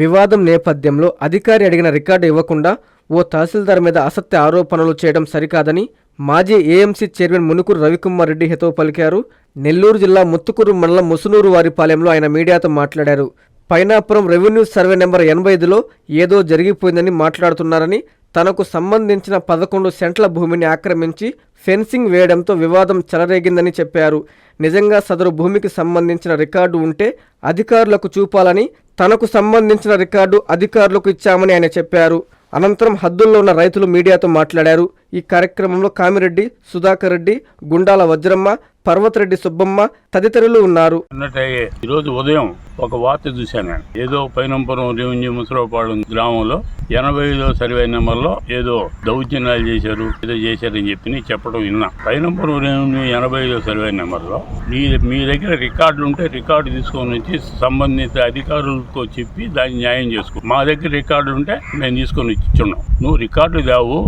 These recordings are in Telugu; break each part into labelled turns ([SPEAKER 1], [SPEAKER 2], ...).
[SPEAKER 1] వివాదం నేపథ్యంలో అధికారి అడిగిన రికార్డు ఇవ్వకుండా ఓ తహసీల్దార్ మీద అసత్య ఆరోపణలు చేయడం సరికాదని మాజీ ఏఎంసీ చైర్మన్ మునుకూరు రవికుమార్ రెడ్డి హితవు పలికారు. నెల్లూరు జిల్లా ముత్తుకూరు మండలం ముసునూరు వారిపాలెంలో ఆయన మీడియాతో మాట్లాడారు. పైనాపురం రెవెన్యూ సర్వే నెంబర్ ఎనభై ఐదులో ఏదో జరిగిపోయిందని మాట్లాడుతున్నారని తనకు సంబంధించిన పదకొండు సెంట్ల భూమిని ఆక్రమించి ఫెన్సింగ్ వేయడంతో వివాదం చెలరేగిందని చెప్పారు. నిజంగా సదరు భూమికి సంబంధించిన రికార్డు ఉంటే అధికారులకు చూపాలని తనకు సంబంధించిన రికార్డు అధికారులకు ఇచ్చామని ఆయన చెప్పారు. అనంతరం హద్దుల్లో ఉన్న రైతులు మీడియాతో మాట్లాడారు. ఈ కార్యక్రమంలో కామిరెడ్డి సుధాకర్ రెడ్డి గుండాల వజ్రమ్మ పర్వతరెడ్డి సుబ్బమ్మ తదితరులు ఉన్నారు.
[SPEAKER 2] ఈ ఈరోజు ఉదయం ఒక వార్త చూశాను నేను. ఏదో పైనంపురం రెవెన్యూ ముసరపాడు గ్రామంలో ఎనభై ఐదో సర్వే నెంబర్లో ఏదో దౌర్జన్యాలు చేశారు ఏదో చేశారని చెప్పి చెప్పడం విన్నా. పైనంపురం రెవెన్యూ ఎనభై ఐదో సర్వే నెంబర్లో మీ మీ దగ్గర రికార్డులు ఉంటే రికార్డు తీసుకొని వచ్చి సంబంధిత అధికారులకు చెప్పి దాన్ని న్యాయం చేసుకో. మా దగ్గర రికార్డులు ఉంటే మేము తీసుకొని ఇచ్చున్నాం. నువ్వు రికార్డు దావు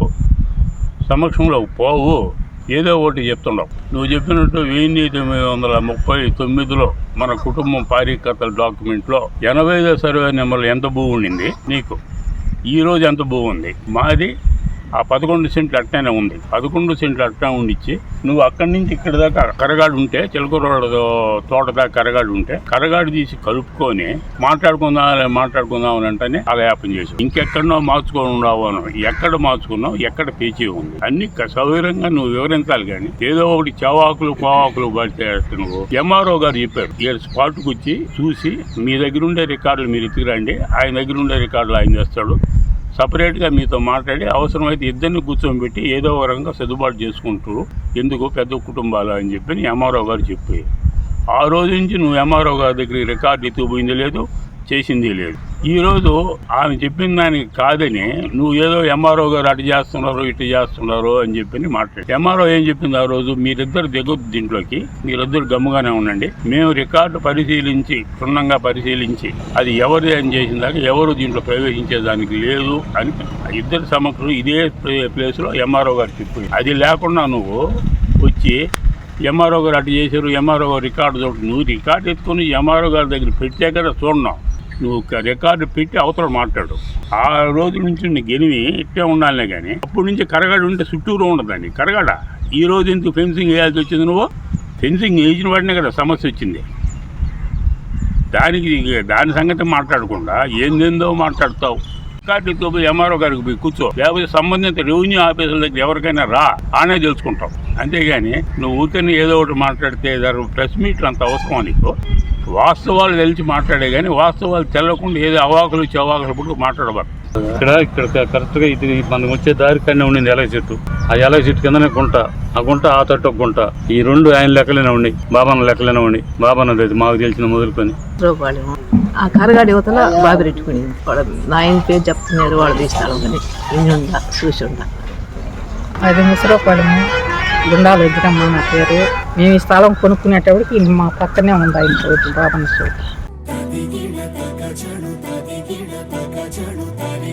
[SPEAKER 2] సమక్షంలో పోవు. ఏదో ఒకటి చెప్తున్నావు. నువ్వు చెప్పినట్టు వెయ్యి తొమ్మిది వందల ముప్పై తొమ్మిదిలో మన కుటుంబం పారికతల డాక్యుమెంట్లో ఎనభై ఐదో సర్వే నెంబర్లో ఎంత భూ ఉండింది? నీకు. ఈరోజు ఎంత భూ ఉంది? మాది ఆ పదకొండు సెంట్లు అట్టనే ఉంది. పదకొండు సెంట్లు అట్టనే ఉండిచ్చి నువ్వు అక్కడి నుంచి ఇక్కడ దాకా కరగాడు ఉంటే చిలకరోడ తోట దాకా కరగాడు ఉంటే కరగాడు తీసి కలుపుకొని మాట్లాడుకుందాం మాట్లాడుకుందాం అని అంటేనే అలా యాపం చేసావు ఇంకెక్కడనో మార్చుకొని ఉండవు అని ఎక్కడ మార్చుకున్నావు ఎక్కడ పేచి ఉంది? అన్ని సౌకర్యంగా నువ్వు వివరించాలి కానీ ఏదో ఒకటి చవాకులు కోవాకులు పడితే నువ్వు. ఎంఆర్ఓ గారు చెప్పారు ఇక్కడ స్పాట్కి వచ్చి చూసి మీ దగ్గర ఉండే రికార్డులు మీరు ఎత్తుకురండి ఆయన దగ్గర ఉండే రికార్డులు ఆయన చేస్తాడు సపరేట్గా మీతో మాట్లాడి అవసరమైతే ఇద్దరిని కూర్చోబెట్టి ఏదో ఒక రకంగా సర్దుబాటు చేసుకుంటారు. ఎందుకు? పెద్ద కుటుంబాలు అని చెప్పి ఎంఆర్ఓ గారు చెప్పి ఆ రోజు నుంచి నువ్వు ఎంఆర్ఓ గారి దగ్గర రికార్డు ఎత్తుకుపోయింది లేదు చేసింది లేదు. ఈరోజు ఆమె చెప్పిన దానికి కాదని నువ్వు ఏదో ఎంఆర్ఓ గారు అటు చేస్తున్నారు ఇటు చేస్తున్నారు అని చెప్పి మాట్లాడు. ఎంఆర్ఓ ఏం చెప్పింది ఆ రోజు? మీరిద్దరు దిగొద్దు దీంట్లోకి మీరిద్దరు గమ్ముగానే ఉండండి. మేము రికార్డు పరిశీలించి క్షుణ్ణంగా పరిశీలించి అది ఎవరు ఏం చేసిన దాకా ఎవరు దీంట్లో ప్రవేశించేదానికి లేదు అని ఇద్దరు సమక్షంలో ఇదే ప్లేస్లో ఎంఆర్ఓ గారు చెప్పి అది లేకుండా నువ్వు వచ్చి ఎంఆర్ఓ గారు అటు చేశారు ఎంఆర్ఓ గారు రికార్డు చూడండి నువ్వు రికార్డు ఎత్తుకొని ఎంఆర్ఓ గారి దగ్గర పెట్టే కదా చూడడం నువ్వు రికార్డు పెట్టి అవతల మాట్లాడు. ఆ రోజు నుంచి నీ ఎనిమి ఇట్టే ఉండాలనే కానీ అప్పటి నుంచి కరగాడు ఉంటే చుట్టూరు ఉండదండి. కరగాడ? ఈ రోజు ఎందుకు ఫెన్సింగ్ వేయాల్సి వచ్చింది నువ్వు? ఫెన్సింగ్ వేసిన వాడినే కదా సమస్య వచ్చింది. దానికి దాని సంగతి మాట్లాడకుండా ఏందేందో మాట్లాడతావు. రికార్డులతో పోయి ఎంఆర్ఓ గారికి పోయి కూర్చో. లేకపోతే సంబంధిత రెవెన్యూ ఆఫీసుల దగ్గర ఎవరికైనా రా ఆనే తెలుసుకుంటావు. అంతేగాని నువ్వు ఊరికని ఏదో ఒకటి మాట్లాడితే ప్రెస్ మీట్లు అంత అవసరం నీకు? వాస్తవాలు తెలిసి మాట్లాడే కానీ వాస్తవాలు తెలవకుండా ఏదో అవాకులు చవాకులు పుట్టు మాట్లాడబారు
[SPEAKER 3] ఇక్కడ ఇక్కడ కరెక్ట్గా ఇది మనకు వచ్చే దారి కన్నా ఉండింది ఎలగ చెట్టు. ఆ ఎలగ చెట్టు కిందనే గుంట. ఆ గుంట ఆ తట్టు ఒక గుంట. ఈ రెండు ఆయన లెక్కలేనే ఉండి బాబాన్న లెక్కలేనే ఉండి బాబాన్న లేదు మాకు తెలిసిన మొదలుకొని.
[SPEAKER 4] రూపాయలు ఆ కరగాడి యువతల బాబిరెట్టుకునేది వాడు నాయన పేరు చెప్తున్నారు వాడు తీస్తారు కానీ ఇంజుందా చూసి ఉందా?
[SPEAKER 5] అది ముసరపాలెము గుండాలు ఎదురమ్మ నా పేరు మేము ఈ స్థలం కొనుక్కునేటప్పటికి మా పక్కనే ఉంది ఆయన చోటు బాబన్న చోటు